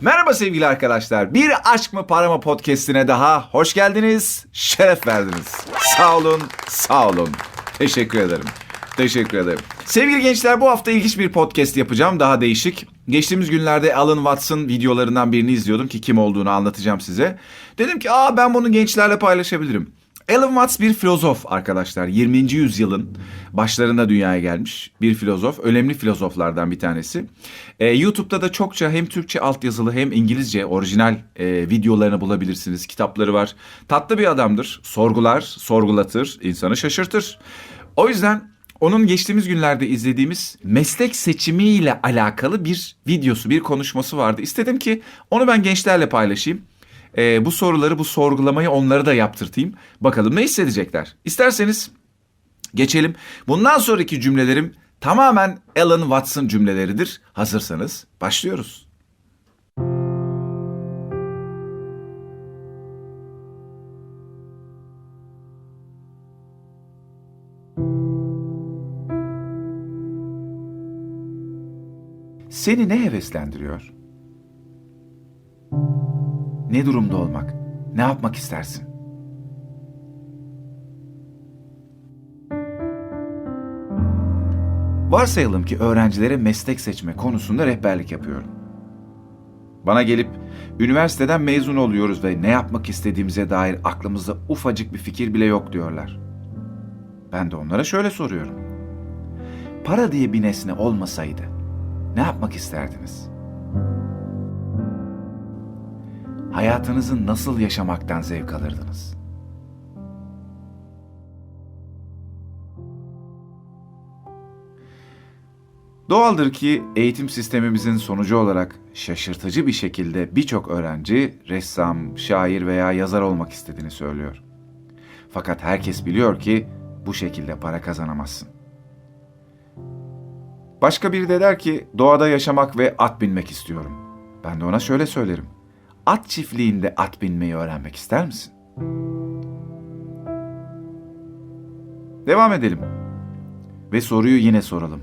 Merhaba sevgili arkadaşlar. Bir Aşk mı Para mı podcastine daha hoş geldiniz. Şeref verdiniz. Sağ olun, sağ olun. Teşekkür ederim. Teşekkür ederim. Sevgili gençler bu hafta ilginç bir podcast yapacağım. Daha değişik. Geçtiğimiz günlerde Alan Watson videolarından birini izliyordum ki kim olduğunu anlatacağım size. Dedim ki aa ben bunu gençlerle paylaşabilirim. Alan Watts bir filozof arkadaşlar. 20. yüzyılın başlarında dünyaya gelmiş bir filozof. Önemli filozoflardan bir tanesi. Ee, YouTube'da da çokça hem Türkçe altyazılı hem İngilizce orijinal e, videolarını bulabilirsiniz. Kitapları var. Tatlı bir adamdır. Sorgular, sorgulatır, insanı şaşırtır. O yüzden onun geçtiğimiz günlerde izlediğimiz meslek seçimiyle alakalı bir videosu, bir konuşması vardı. İstedim ki onu ben gençlerle paylaşayım. Ee, bu soruları, bu sorgulamayı onlara da yaptırtayım. Bakalım ne hissedecekler. İsterseniz geçelim. Bundan sonraki cümlelerim tamamen Alan Watson cümleleridir. Hazırsanız başlıyoruz. Seni ne heveslendiriyor? Ne durumda olmak? Ne yapmak istersin? Varsayalım ki öğrencilere meslek seçme konusunda rehberlik yapıyorum. Bana gelip üniversiteden mezun oluyoruz ve ne yapmak istediğimize dair aklımızda ufacık bir fikir bile yok diyorlar. Ben de onlara şöyle soruyorum. Para diye bir nesne olmasaydı ne yapmak isterdiniz? Hayatınızı nasıl yaşamaktan zevk alırdınız? Doğaldır ki eğitim sistemimizin sonucu olarak şaşırtıcı bir şekilde birçok öğrenci ressam, şair veya yazar olmak istediğini söylüyor. Fakat herkes biliyor ki bu şekilde para kazanamazsın. Başka biri de der ki doğada yaşamak ve at binmek istiyorum. Ben de ona şöyle söylerim. At çiftliğinde at binmeyi öğrenmek ister misin? Devam edelim. Ve soruyu yine soralım.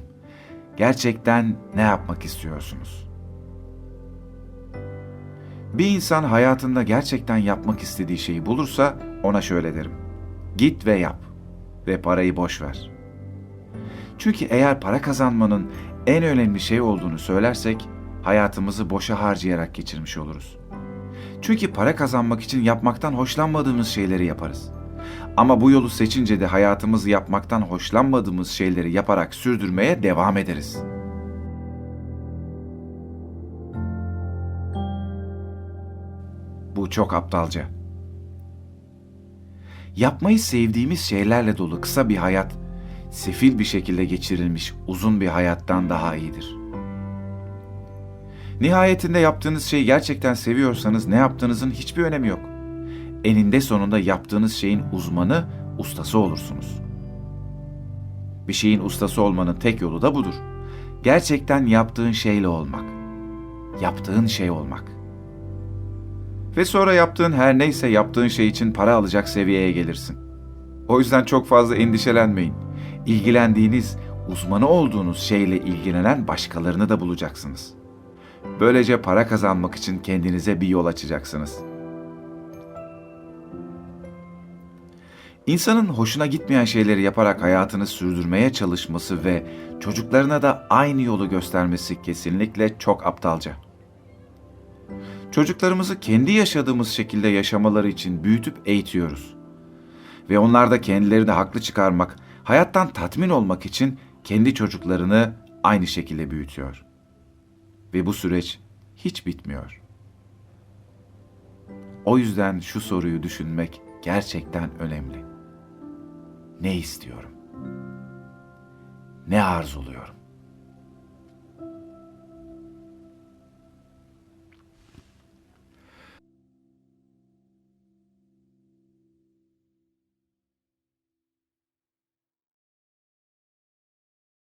Gerçekten ne yapmak istiyorsunuz? Bir insan hayatında gerçekten yapmak istediği şeyi bulursa ona şöyle derim. Git ve yap ve parayı boş ver. Çünkü eğer para kazanmanın en önemli şey olduğunu söylersek hayatımızı boşa harcayarak geçirmiş oluruz. Çünkü para kazanmak için yapmaktan hoşlanmadığımız şeyleri yaparız. Ama bu yolu seçince de hayatımızı yapmaktan hoşlanmadığımız şeyleri yaparak sürdürmeye devam ederiz. Bu çok aptalca. Yapmayı sevdiğimiz şeylerle dolu kısa bir hayat, sefil bir şekilde geçirilmiş uzun bir hayattan daha iyidir. Nihayetinde yaptığınız şeyi gerçekten seviyorsanız ne yaptığınızın hiçbir önemi yok. Eninde sonunda yaptığınız şeyin uzmanı, ustası olursunuz. Bir şeyin ustası olmanın tek yolu da budur. Gerçekten yaptığın şeyle olmak. Yaptığın şey olmak. Ve sonra yaptığın her neyse yaptığın şey için para alacak seviyeye gelirsin. O yüzden çok fazla endişelenmeyin. İlgilendiğiniz, uzmanı olduğunuz şeyle ilgilenen başkalarını da bulacaksınız. Böylece para kazanmak için kendinize bir yol açacaksınız. İnsanın hoşuna gitmeyen şeyleri yaparak hayatını sürdürmeye çalışması ve çocuklarına da aynı yolu göstermesi kesinlikle çok aptalca. Çocuklarımızı kendi yaşadığımız şekilde yaşamaları için büyütüp eğitiyoruz. Ve onlar da kendilerini haklı çıkarmak, hayattan tatmin olmak için kendi çocuklarını aynı şekilde büyütüyor. Ve bu süreç hiç bitmiyor. O yüzden şu soruyu düşünmek gerçekten önemli. Ne istiyorum? Ne arzuluyorum?